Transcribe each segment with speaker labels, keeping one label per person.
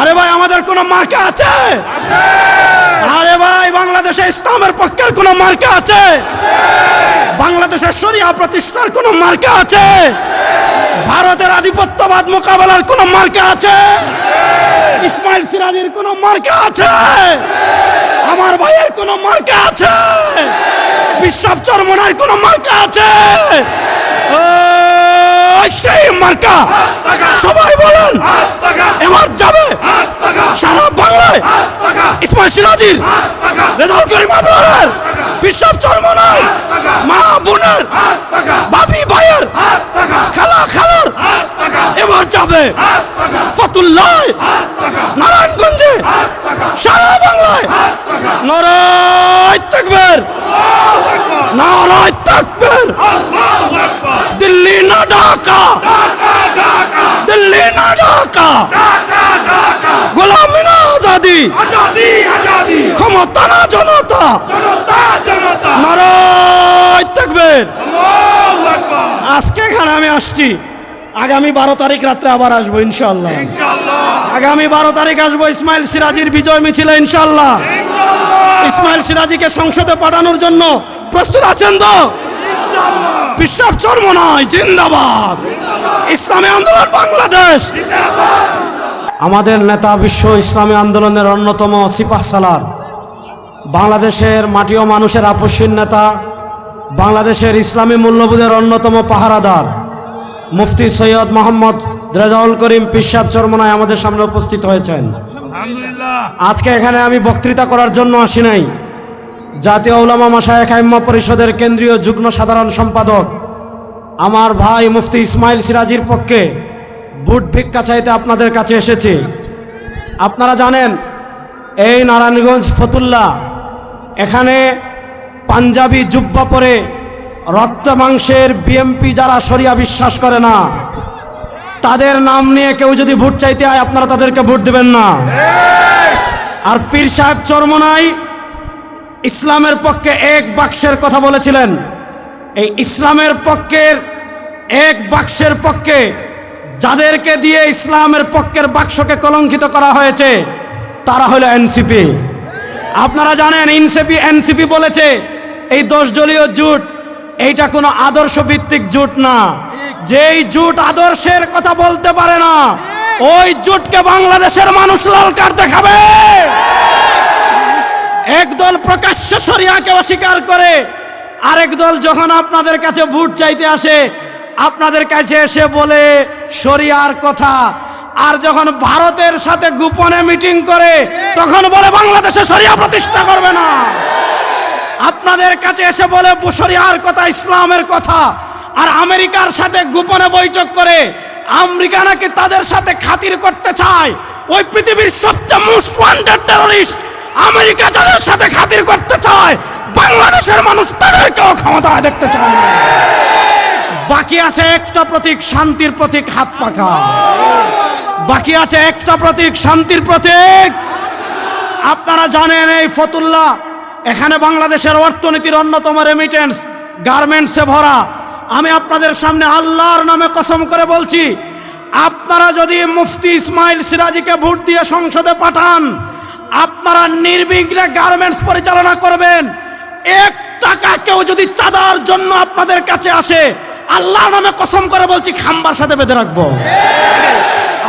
Speaker 1: আরে ভাই, আমাদের কোনো মার্কা আছে? আরে ভাই, বাংলাদেশে ইসলামের পক্ষের কোনো মার্কা আছে? বাংলাদেশের শরিয়া প্রতিষ্ঠার কোনো মার্কা আছে? ভারতের আধিপত্যবাদ মোকাবেলার কোনো মার্কা আছে? ইসমাইল সিরাজের কোনো মার্কা আছে? আমার ভাইয়ের কোনো মার্কা আছে? বিশ্বাস চরমনার কোনো মার্কা আছে? ও সেই মার্কা। সবাই বলেন, এবার যাবে। সারা বাংলায় ইসমাইল সিরাজির, রেজাউল করিম আবরারের বিশ্বাস চরমনার, মা বোনের, বাবি ভাইয়ের খালা খালার এবার যাবে। ফতুল্লাহ নারায়ণগঞ্জে সারা বাংলায় নরায় থাকবেন নারায় থাকবেন দিল্লি না ঢাকা দিল্লি না গোলামি না আজাদি। ক্ষমতা না জনতা।
Speaker 2: জনতা জনতা।
Speaker 1: নারায় থাকবেন আজকে এখানে আমি আসছি। আগামী বারো তারিখ রাত্রে আবার আসব ইনশাল্লাহ আগামী বারো তারিখ আসব ইসমাইল সিরাজির বিজয় মিছিলে ইনশাল্লাহ ইসমাইল সিরাজিকে সংসদে পাঠানোর জন্য প্রস্তুত আছেন তো? বিশ্বাস চর্ম নয় জিন্দাবাদ। ইসলামী আন্দোলন বাংলাদেশ। আমাদের নেতা বিশ্ব ইসলামী আন্দোলনের অন্যতম সিপাহ সালার। বাংলাদেশের মাটি ও মানুষের আপসীন নেতা বাংলাদেশের ইসলামী মূল্যবোধের অন্যতম পাহারাদার মুফতি সৈয়দ মোহাম্মদ রেজাউল করিম পিসাব চরমনায় আমাদের সামনে উপস্থিত হয়েছেন। আজকে এখানে আমি বক্তৃতা করার জন্য আসি নাই। জাতীয় উলামা মাসায়েক আইম্মা পরিষদের কেন্দ্রীয় যুগ্ম সাধারণ সম্পাদক। আমার ভাই মুফতি ইসমাইল সিরাজির পক্ষে বুট ভিক্ষা চাইতে আপনাদের কাছে এসেছি। আপনারা জানেন, এই নারায়ণগঞ্জ ফতুল্লা, এখানে পাঞ্জাবি জুব্বা পরে রক্ত মাংসের বিএমপি যারা সরিয়া বিশ্বাস করে না, তাদের নাম নিয়ে কেউ যদি ভোট চাইতে হয় আপনারা তাদেরকে ভোট দেবেন না। আর পীর সাহেব চরমনাই ইসলামের পক্ষে এক বাক্সের কথা বলেছিলেন। এই ইসলামের পক্ষের এক বাক্সের পক্ষে যাদেরকে দিয়ে ইসলামের পক্ষের বাক্সকে কলঙ্কিত করা হয়েছে, তারা হলো এনসিপি। আপনারা জানেন, এনসিপি এনসিপি বলেছে, এই দশ দলীয় জোট, এইটা কোনো আদর্শ ভিত্তিক জোট না। যেই জোট আদর্শের কথা বলতে পারে না, ওই জোটকে বাংলাদেশের মানুষ লাল কার্ড দেখাবে। একদল প্রকাশ্য সরিয়াকে অস্বীকার করে, আরেক দল যখন আপনাদের কাছে ভোট চাইতে আসে, আপনাদের কাছে এসে বলে, শরিয়ার কথা। আর যখন ভারতের সাথে গোপনে মিটিং করে, তখন বলে, বাংলাদেশে সরিয়া প্রতিষ্ঠা করবে না। আপনাদের কাছে এসে বলে, শরিয়ার কথা, ইসলামের কথা। আর আমেরিকার সাথে গোপনে বৈঠক করে, আমেরিকা নাকি তাদের সাথে খাতির করতে চায়? ওই পৃথিবীর সবচেয়ে মোস্ট ওয়ান্টেড টেরোরিস্ট আমেরিকা যাদের সাথে খাতির করতে চায়, বাংলাদেশের মানুষ তাদেরকেও ক্ষমতায় দেখতে চায়। বাকি আছে একটা প্রতীক, শান্তির প্রতীক, হাত পাখা বাকি আছে একটা প্রতীক, শান্তির প্রতীক। আপনারা জানেন এই ফতুল্লা এখানে বাংলাদেশের অর্থনীতির অন্যতম রেমিটেন্স গার্মেন্টসে ভরা। আমি আপনাদের সামনে আল্লাহর নামে কসম করে বলছি, আপনারা যদি মুফতি ইসমাইল সিরাজিকে ভোট দিয়ে সংসদে পাঠান আপনারা নির্বিঘ্নে গার্মেন্টস পরিচালনা করবেন। এক টাকা কেউ যদি চাঁদার জন্য আপনাদের কাছে আসে, আল্লাহর নামে কসম করে বলছি খাম্বার সাথে বেঁধে রাখব।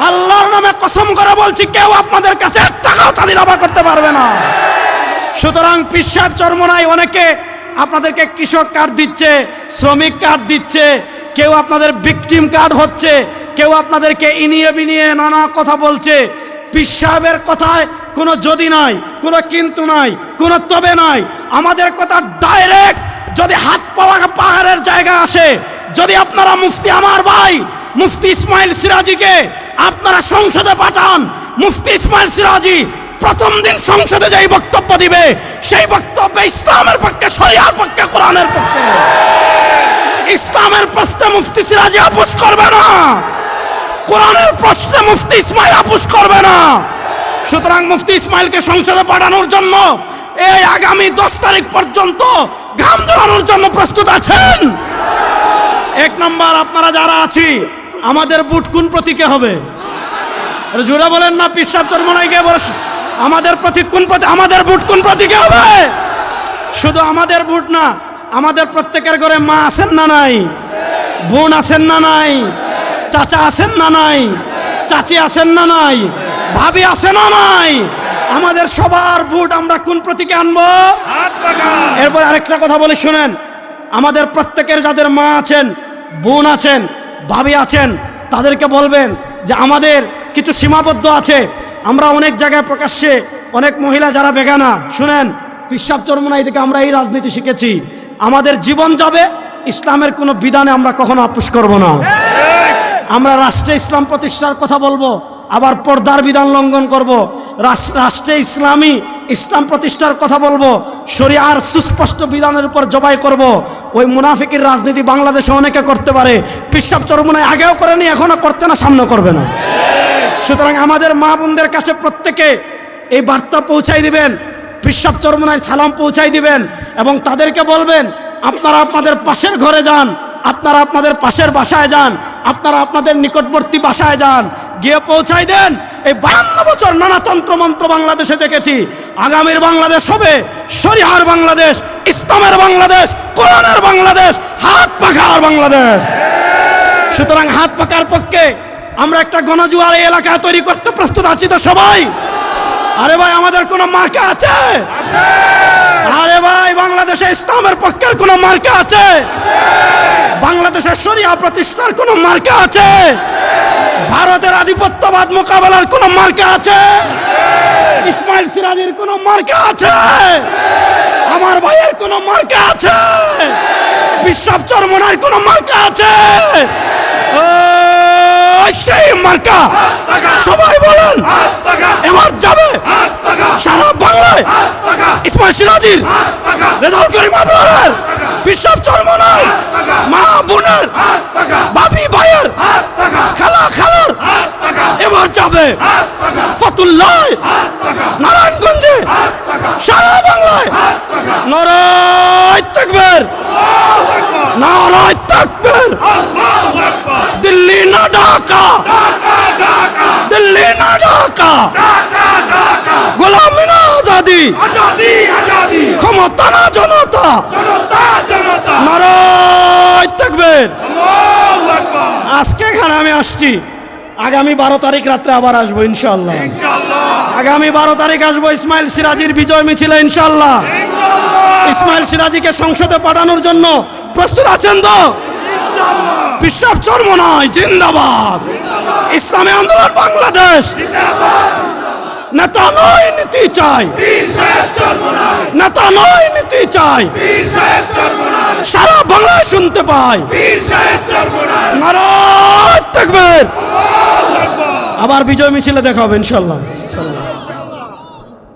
Speaker 1: আল্লাহর নামে কসম করে বলছি কেউ আপনাদের কাছে এক টাকাও চাঁদি দাবা করতে পারবে না। সুতরাং পিসাব চর্মনায় অনেকে আপনাদেরকে কৃষক কার্ড দিচ্ছে, শ্রমিক কার্ড দিচ্ছে, কেউ আপনাদের ভিকটিম কার্ড হচ্ছে, কেউ আপনাদেরকে ইনিয়ে বিনিয়ে নানা কথা বলছে। পিসাবের কথায় কোনো যদি নাই, কোনো কিন্তু নাই, কোনো তবে নাই। আমাদের কথা ডাইরেক্ট যদি হাত পাওয়া পাহাড়ের জায়গা আসে, যদি আপনারা মুফতি আমার ভাই, মুফতি ইসমাইল সিরাজিকে আপনারা সংসদে পাঠান, মুফতি ইসমাইল সিরাজি প্রথম দিন সংসদে যেই বক্তব্য দিবে, সেই বক্তব্যে ইসলামের পক্ষে, শরিয়ার পক্ষে, কোরআনের পক্ষে। ইসলামের প্রশ্নে মুফতি সিরাজি আপোষ করবে না। কোরআনের প্রশ্নে মুফতি ইসমাইল আপোষ করবে না। সুতরাং মুফতি ইসমাইলকে সংসদে পাঠানোর জন্য এই আগামী দশ তারিখ পর্যন্ত ঘাম জড়ানোর জন্য প্রস্তুত আছেন। এক নম্বর, আপনারা যারা আছি, আমাদের বুট কোন প্রতীকে হবে? জোরে বলেন না পিসাব চরমনাই গিয়ে বলে আমাদের প্রতীক কোন প্রতীক, আমাদের বুট কোন প্রতীকে হবে? শুধু আমাদের বুট না, আমাদের প্রত্যেকের ঘরে মা আছেন না নাই? বোন আছেন না নাই? চাচা আছেন না নাই? চাচি আছেন না নাই? ভাবি আছে না নাই? আমাদের সবার বুট আমরা কোন প্রতীকে আনব? এরপর আরেকটা কথা বলে শুনেন। আমাদের প্রত্যেকের যাদের মা আছেন বোন আছেন ভাবি আছেন তাদেরকে বলবেন যে আমাদের কিছু সীমাবদ্ধ আছে। আমরা অনেক জায়গায় প্রকাশ্যে অনেক মহিলা যারা বেগানা শুনেন পিসাব চরমনাই থেকে আমরা এই রাজনীতি শিখেছি। আমাদের জীবন যাবে ইসলামের কোনো বিধানে আমরা কখনো আপোষ করব না। আমরা রাষ্ট্রে ইসলাম প্রতিষ্ঠার কথা বলব, আবার পর্দার বিধান লঙ্ঘন করব। রাষ্ট্রে ইসলামী ইসলাম প্রতিষ্ঠার কথা বলব, শরিয়ার সুস্পষ্ট বিধানের উপর জবাই করব। ওই মুনাফিকের রাজনীতি বাংলাদেশে অনেকে করতে পারে পিসাব চরমনায় আগেও করেনি এখনও করতে না, সামনে করবে না। সুতরাং আমাদের মা বোনদের কাছে প্রত্যেকে এই বার্তা পৌঁছাই দিবেন পিসাব চরমনায় সালাম পৌঁছাই দিবেন এবং তাদেরকে বলবেন আপনারা আপনাদের পাশের ঘরে যান, আপনারা আপনাদের পাশের বাসায় যান, আপনারা আপনাদের নিকটবর্তী বাসায় যান, গিয়ে পৌঁছাই দেন। এই বায়ান্ন বছর নানা তন্ত্র মন্ত্র বাংলাদেশে দেখেছি। আগামীর বাংলাদেশ হবে শরিয়ার বাংলাদেশ, ইসলামের বাংলাদেশ, কোরআনের বাংলাদেশ, হাত পাখার বাংলাদেশ। সুতরাং হাত পাকার পক্ষে আমরা একটা গণজুয়ার এই এলাকায় তৈরি করতে প্রস্তুত আছি তো সবাই? আরে ভাই, আমাদের কোনো মার্কা আছে? আরে ভাই, বাংলাদেশে ইসলামের পক্ষের কোনো মার্কা আছে? বাংলাদেশের শরিয়া প্রতিষ্ঠার কোনো মার্কা আছে? ভারতের আধিপত্যবাদ মোকাবেলার কোনো মার্কা আছে? ইসমাইল সিরাজের কোনো মার্কা আছে? আমার ভাইয়ের কোনো মার্কা আছে? বিশ্বাব চরমনার কোনো মার্কা আছে? সেই মার্কা। সবাই বলেন।
Speaker 2: পাকা
Speaker 1: সারা বাংলায় ইসমাইল সিরাজির রেজাউল করিম আবরারের বিশ্বাব চরমনার, মা বোনের বাবি ভাইয়ের খালা খালার এবার যাবে
Speaker 2: হাত
Speaker 1: নারায়ণগঞ্জে। সারা বাংলায় নারায়
Speaker 2: আকবার
Speaker 1: নারায়
Speaker 2: আকবার
Speaker 1: দিল্লি না ঢাকা, দিল্লি না ঢাকা। আজাদি।
Speaker 2: আজাদি আজাদি।
Speaker 1: ক্ষমতা না জনতা?
Speaker 2: জনতা জনতা।
Speaker 1: নারায় তাকবীর
Speaker 2: আল্লাহু আকবার।
Speaker 1: আজকে এখানে আমি আসছি। আগামী বারো তারিখ রাত্রে আবার আসব ইনশাল্লাহ আগামী বারো তারিখ আসব ইসমাইল সিরাজির বিজয় মিছিলে ইনশাল্লাহ ইসমাইল সিরাজিকে সংসদে পাঠানোর জন্য প্রস্তুত আছেন তো? বিশ্বাস চর্ম নয় জিন্দাবাদ। ইসলামী আন্দোলন বাংলাদেশ। নেতা নয় নীতি চাই।
Speaker 2: না
Speaker 1: নেতা নয় নীতি চাই। সারা বাংলায় শুনতে পাই। নারায় থাকবেন। আবার বিজয় মিছিলে দেখা ইনশাল্লাহ।